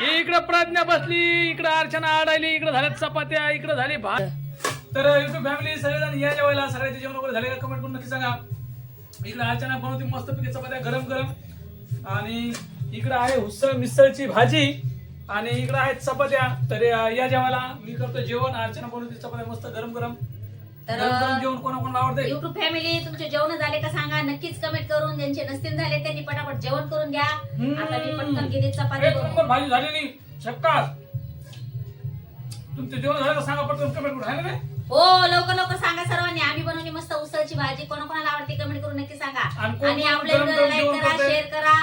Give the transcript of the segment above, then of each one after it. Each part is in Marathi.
इकडं प्रज्ञा बसली इकडं अर्चना आडायली इकडं झाल्यात चपात्या इकडं झाली भात. तर युट्यूब फॅमिली सगळेजण या जेवायला सगळ्याचे जेवण वगैरे झाले का कमेंट करून नक्की सांगा. इकडं अर्चना बनवते मस्त पिके चपात्या गरम गरम. आणि इकडं आहे हुसळ मिसळची भाजी आणि इकडं आहेत चपात्या. तर या या जेवायला मी करतो जेवण. अर्चना बनवते चपात्या मस्त गरम गरम. तर गरम गरम जेवण कोणा कोणाला आवडते युट्यूब फॅमिली तुमचे जेवण झाले का सांगा. नक्कीच कमेंट करून ज्यांचे नसतील झाले त्यांनी पटापट जेवण करून घ्या. आता मी पटकन गेली चपाती एक बनवून. नंबर भाजी झालेली झक्कास तुमचं जेवण झालं का सांगा पटकन कमेंट करून. आहे ना रे? हो लवकर लवकर सांगा सर्वांनी. आम्ही बनवली मस्त उसळची भाजी. कोणाकोणाला आवडते कमेंट करून नक्की सांगा. आणि कोण आणि कोण आपल्या गरम व्हिडिओला गरम लाईक जेवण करा करतंय? शेअर करा.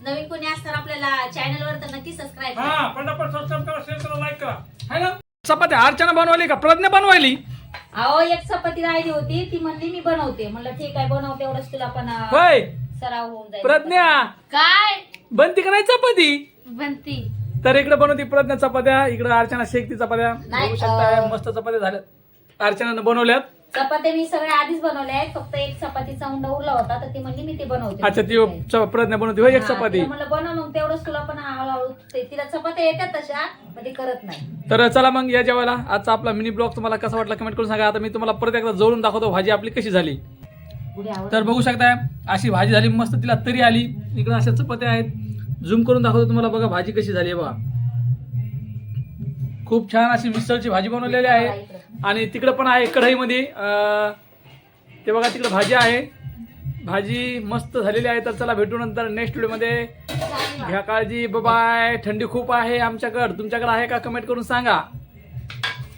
नवीन कोणी असतात आपल्याला चॅनल वर तर नक्की सबस्क्राईब करा. हा पटापट सबस्क्राईब करा शेअर करा लाईक करा. है ना? चपात्या अर्चना बनवली का? प्रज्ञा बनवायली? अहो एक चपाती राहिली होती ती म्हणली मी बनवते. म्हणलं ठीक आहे बनवते एवढंच तुला पण अं, होय. सराव होऊन जाईल. प्रज्ञा. काय? बनती का नाही चपाती? बनती. तर इकडे बनवती प्रज्ञा चपात्या इकडे अर्चना शेकती चपात्या. नाही, बघू शकताय अं, मस्त चपात्या झाल्यात. अर्चनानं बनवल्यात. चपात्या मी सगळ्या आधीच बनवल्या आहेत. फक्त एक चपातीचा उंडा उरला होता तर ती म्हणली मी ती बनवते. अच्छा ती च- प्रज्ञा बनवती होय एक हा, चपाती? तिला म्हणलं बनव मग तेवढंच तुला पण हळूहळू ते- तिला चपात्या येतात तशा पण ती करत नाही. तर चला मग या जेवायला. आजचा आपला मिनी ब्लॉग तुम्हाला कसा वाटला कमेंट करून सांगा. आता मी तुम्हाला परत एकदा जोडून दाखवतो भाजी आपली कशी झाली. तर बघू शकताय अशी भाजी झाली मस्त तिला तरी आली. इकडे अशा चपात्या आहेत. झूम करून दाखवतो तुम्हाला बघा भाजी कशी झाली आहे बघा. खूप छान अशी मिसळची भाजी बनवलेली आहे. आणि तिकडं पण आहे कढईमध्ये. ते बघा तिकडं भाजी आहे. भाजी मस्त झालेली आहे. तर चला भेटू नंतर नेक्स्ट व्हिडिओमध्ये घ्या काळजी. बाय थंडी खूप आहे आमच्याकडं. तुमच्याकडे आहे का? कमेंट करून सांगा.